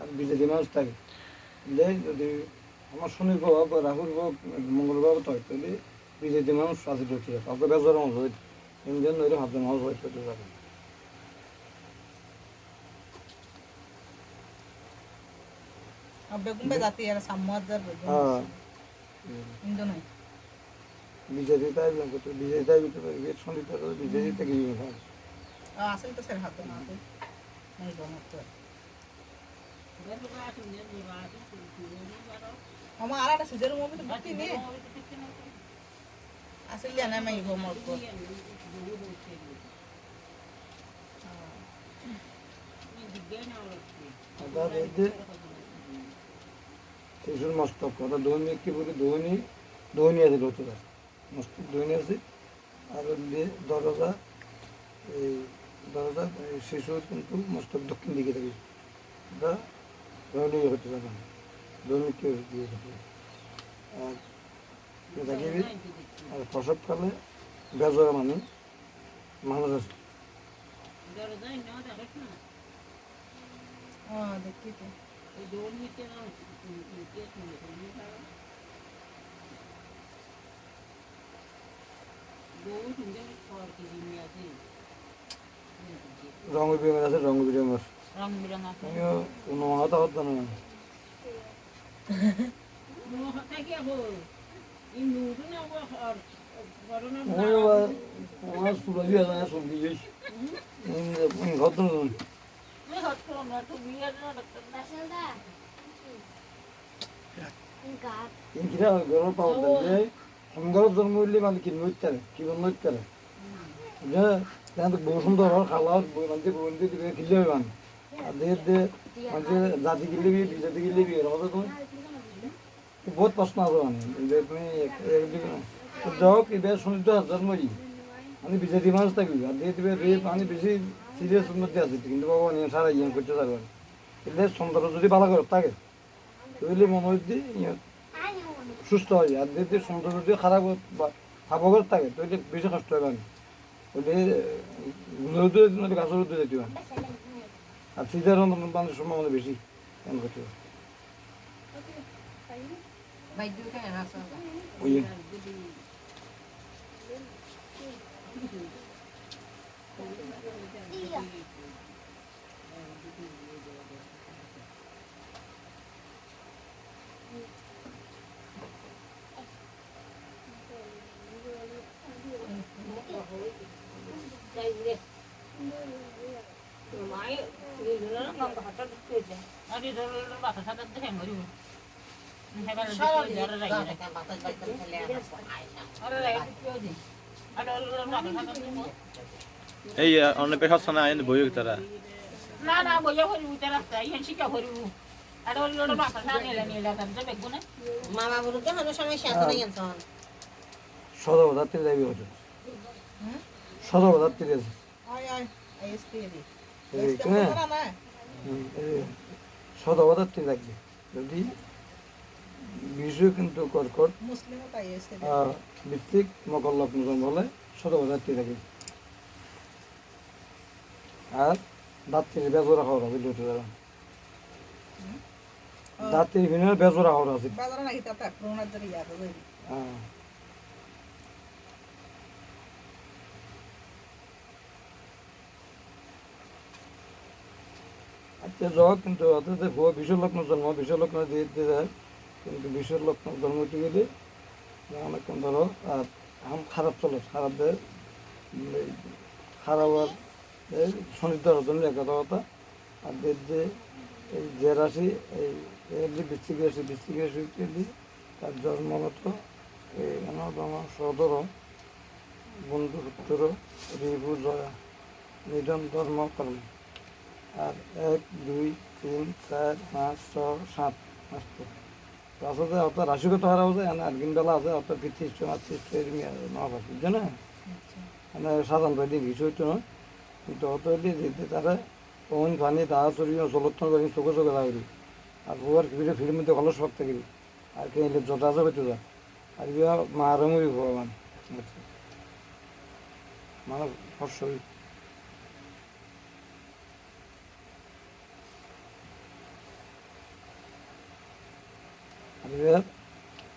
আর BJP মানুষ থাকে। যদি আমার শনি বা রাহুর প্রভাব মঙ্গল প্রভাব হয় তাহলে বিজেপি মানুষ আছে ঢুকিয়ে কাউকে বেজার মানুষ হয় ইন্ডিয়ান নইলে হাজার মানুষ হয় করতে যাবে বিজেপি তাই বিজেপি তাই শনি বিজেপি থেকে তো স্যার হাতে না আমার আর একটা সুজের মুভি তো বাকি নেই। আসেল জানা আবার এই মস্তক কথা দৈনিক কি বলি দৈনি দৈনি আছে আছে মস্তক দৈনি আছে। আর দরজা, এই দরজা শিশুর কিন্তু মস্তক দক্ষিণ দিকে থাকে। এটা দৈনি হতে পারে না দৈনিক কি দিয়ে থাকে আর এটা কি আর প্রসবকালে বেজরা মানে মানুষ আছে হ্যাঁ দেখি তো রঙ বেরঙের আছে রঙ বেরঙের রং বিরং আছে আমিও কোনো মাথা হতো না ওই আবার আমার সুরা দিয়ে আছে সব দিয়ে ঘর তো কিনকিরা গরম পাওয়া যায় সংঘরত জন্ম হইলে মানে মানে কিনলে হবে মানে আর দিয়ে দিয়ে মানে জাতি কিনলে বি বিজাতি কিনলে বি তুমি? বহুত প্রশ্ন আছে মানে যে তুমি যাওক এবার শুনিত জন্মই মানে বিজেপি মানুষ থাকবি আর মানে বেশি সিরিয়াস উন্নতি আছে, কিন্তু বাবা নিয়ে সারা ইয়ে করতে পারবে এলে সুন্দর যদি ভালো করে থাকে, তাহলে মনে হচ্ছে সুস্থ হয়, আর যদি সুন্দর যদি খারাপ খাবার থাকে, তাহলে বেশি কষ্ট হবে গুলোর উদ্যোগ গাছের উদ্যোগ যেতে হবে আর সিজার মানুষের সম্ভাবনা বেশি এমন করতে হবে বাইক দুটো কেন আছে ওই এই অন্য পেশা না আইন বই তারা? না না বইয়া ভরিব তার ইহেন শিকা বেগুনে। মামা বলতে হলো সমস্যা আছে না জানতো সদবদাত্রী যাবি হচ্ছে সদবদাত্রী আছে আয় আয় আইএসপি দি এই আইএসপি না না সদবদাত্রী থাকবে যদি বিষয় কিন্তু কর্কট ভিত্তিক মকল্লক নজন বলে সদবদাত্রী থাকে আর দাত্রীর বেজরা খাওয়া হবে দুটো যারা দাত্রীর ভিন্ন বেজরা খাওয়া আছে। হ্যাঁ। যাও কিন্তু অথচ ভুয়া বিশ্বর লগ্ন জন্ম বিশ্বর লগ্ন দিয়ে যায় কিন্তু বিশ্বর লগ্ন জন্ম হতে গেলে অনেকক্ষণ ধরো আর এখন খারাপ চলে খারাপ দেয় উম, এই খারাপ আর শনির জন্য এক কথা আর দের যে এই যে রাশি এই যে বৃশ্চিক রাশি বৃশ্চিক রাশি ইত্যাদি তার জন্মগত এই আমার সদর বন্ধু রিভু জয়া নিধন ধর্ম কর্ম। আর এক দুই তিন চার পাঁচ ছয় সাত পাঁচটা আসলে অত রাশিগত হারা আছে আর গিনবেলা আছে অত বিত্রিশ আটত্রিশ নয় বুঝছ না? মানে সাধারণত দিন কিছু হইতো না কিন্তু অত যেতে তারা কোন পানি তাহা চলি জলত্ন করি চোখে চোখে লাগি আর বুয়ার কিবিরে ফিল্ম মধ্যে ভালো শখ থাকিবি আর কে এলে যথা যাবে তো যা। আর মারমই ভগবান মানে। হর্ষ আর এবার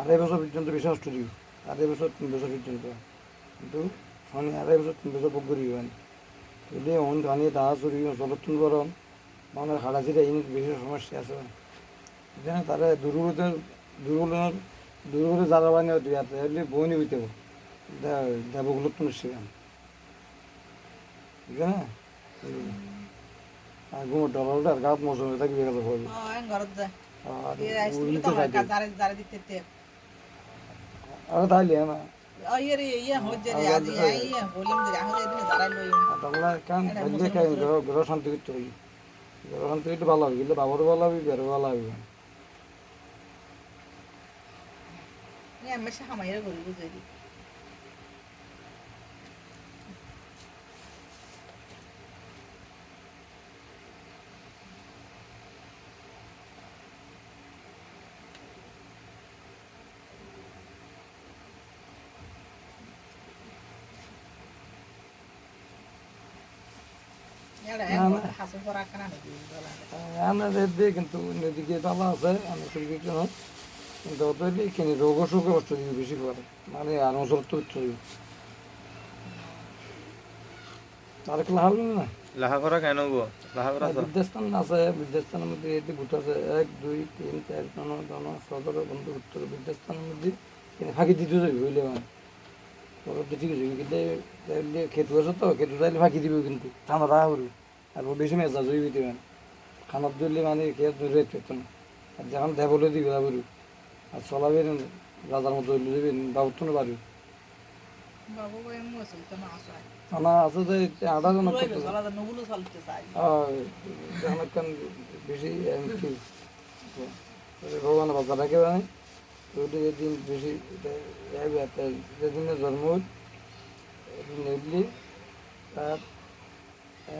আড়াই বছর পর্যন্ত বেশি নষ্ট দিব আড়াই বছর তিন বছর পর্যন্ত। কিন্তু শনি আড়াই বছর তিন বছর বুক করি মানে যদি অন ধানিয়ে দাঁড়া চুরি জলতুন গরম মানুষের হাড়াচিরা এই বেশি সমস্যা আছে। এখানে তারা দুর্বলদের দুর্বলের দুর্বলে যারা বানিয়ে দুই হাতে এলে বইনি হইতে দেবগুলো তুমি সেখানে ঠিক আছে আর ঘুমো ডলারটা আর গাত মৌসুমে থাকবে ঘরত যায় ও ইয়ে ইয়ে ইয়ে গ্রহ গ্রহ শান্তি করতে হবে গ্রহ শান্তি করতে ভালো হবে কিন্তু বাবারও ভালো হবে বেরো ভালো হবে। আমি সে হামাইরে বুঝাই দি দিয়ে কিন্তু এদিকে ভালো আছে আমি সুবিধা কেন। কিন্তু রোগ কষ্ট বেশি করে মানে আর অঞ্চল তো উচ্চ আর একলা হাল না। লাহা করা কেন গো? লাহা করা তো। বিদ্যাস্থান আছে বিদ্যাস্থানের মধ্যে আছে এক দুই তিন চার জন জন সদর বন্ধু উত্তর বিদ্যাস্থানের মধ্যে কিন্তু ফাঁকি দিতে যাবে বুঝলে মানে তোর ঠিক আছে কিন্তু তাইলে খেতু আছে তো খেতু চাইলে ফাঁকি দিবে কিন্তু ঠান্ডা রাখা করবে আর ও বেশি মেজা জয়ী মানে খানার দিলে মানে খেয়ে দূরে পেত না। আর যখন দেবলে দিবে যাব আর চলাবেন রাজার মতো হইলে দেবেন বাবুর তো পারবে না আসা থানা আছে যে আধা জন বেশি ভগবান বাচ্চা রাখে মানে যেদিন বেশি যেদিনে জন্ম উঠলি তার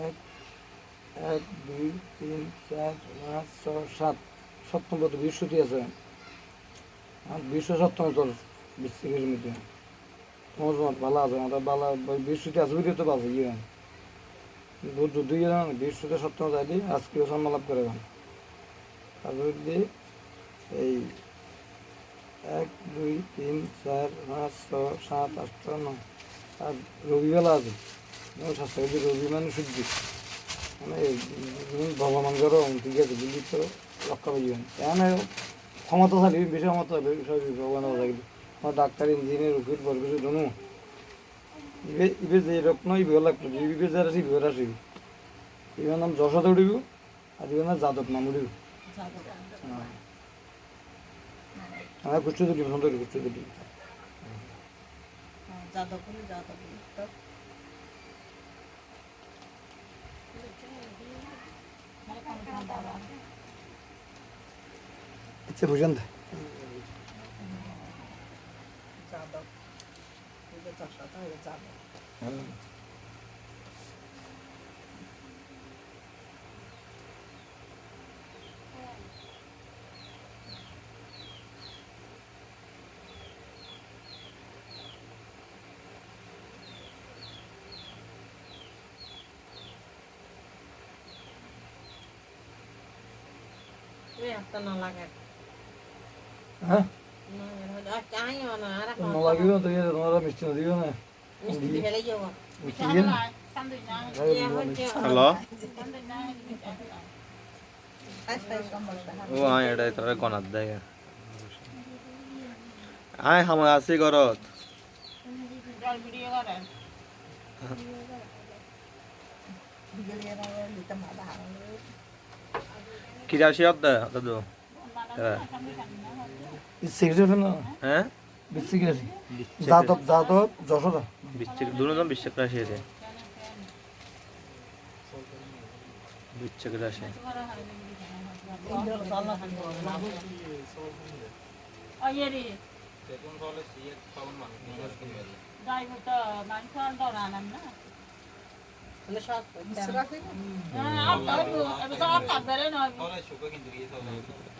এক এক, দুই, তিন, চার, পাঁচ, ছয়, সাত সপ্তম পথ বিশ্বটি আছে। বিশ্ব সপ্তম তোর বিশ্বের মধ্যে। মজমত ভালো আছে ভালো বিশ্বটি আছে বুঝতে তো পারছে ইয়ে। বুদ্ধ দুই জন বিশ্বতে সপ্তম যাইলি আজকে সম্মালাপ করে গান তারপর এই এক দুই তিন চার পাঁচ ছয় সাত আট নয় আর রবিবেলা আছে। শাস্ত্র রবি মানে সূর্য মানে ভগবান করো ঠিক আছে বুঝলি তো? রক্ষা পাইবেন এখানে ক্ষমতাশালী বেশি ক্ষমতাশালী সব ভগবান থাকলে আমার ডাক্তার ইঞ্জিনিয়ার উকিল বল কিছু জানো? ইবে ইবে যে রত্ন ইবে লাগতো ইবে যারা আসি ইবে ইবের নাম যশোদা উঠিব আর ইবের নাম যাদব নাম উঠিব। আমার কুষ্ঠ দুটি সুন্দর বলি তো আচ্ছা বুঝেন তো। যাদব। তো এটা যাদব হ্যাঁ না এর আর চাই না আর এখন নলাগিব তো ইয়ে তোমরা মিষ্টি না দিও না মিষ্টি ফেলে যাও মিষ্টি দিয়ে না ইয়া হচ্ছে হ্যালো আইসা সমস্যা ও আয় এটা তোরা গনাত দেয় আয় হামা আছি ঘরত জল ভিডিও করে বিগড়িয়ে না লিতা মাদা হারালে কিরা শিয়ত দে দাদু হ্যাঁ সিগারেট না হ্যাঁ সিগারেট যাদব যাদব যশোদা বিচ্ছেক দুজন বিচ্ছেক রাশি দে বিচ্ছেক রাশি ইন্দ্র চলা খান অয়েরি যাইব তো মাংস আনতো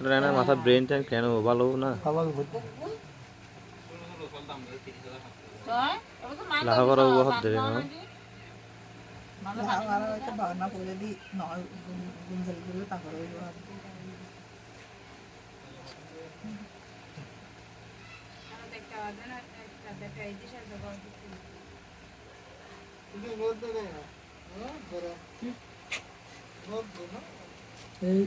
মানে এনার মাথা ব্রেন টেন কেন ভালো না লাহা করা বহুত দেরি না ভাবনা করে দি নয় গুঞ্জলগুলো তারপরে এই Bak bana. Bak bana.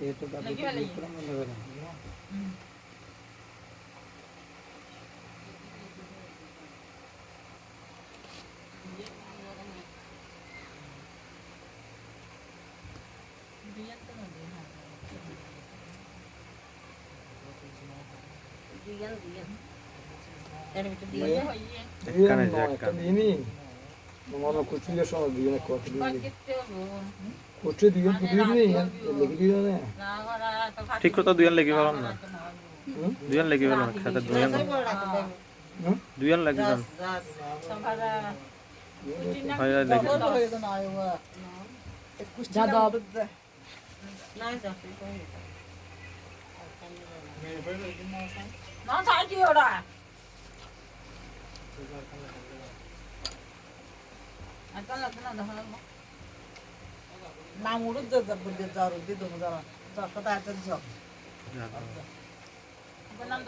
YouTube ada Instagram hmm. iya. iya. kan kuatı diyor. Bakit yun? Kucu diyor bu diyor ne ya? Legi diyor ne? ঠিক কথা দুজন লাগি পেলাম না? দুজন লাগি পেলাম একসাথে দুজন? দুজন লাগি. Sampada. হয় লাগি Yadav Nah, jas itu. Na saji ora. Akan lang na dahal mo. মামুরও বুদ্ধি জ্বর দিদ জ্বর জ্বর কথা আছে জ্বর Ganang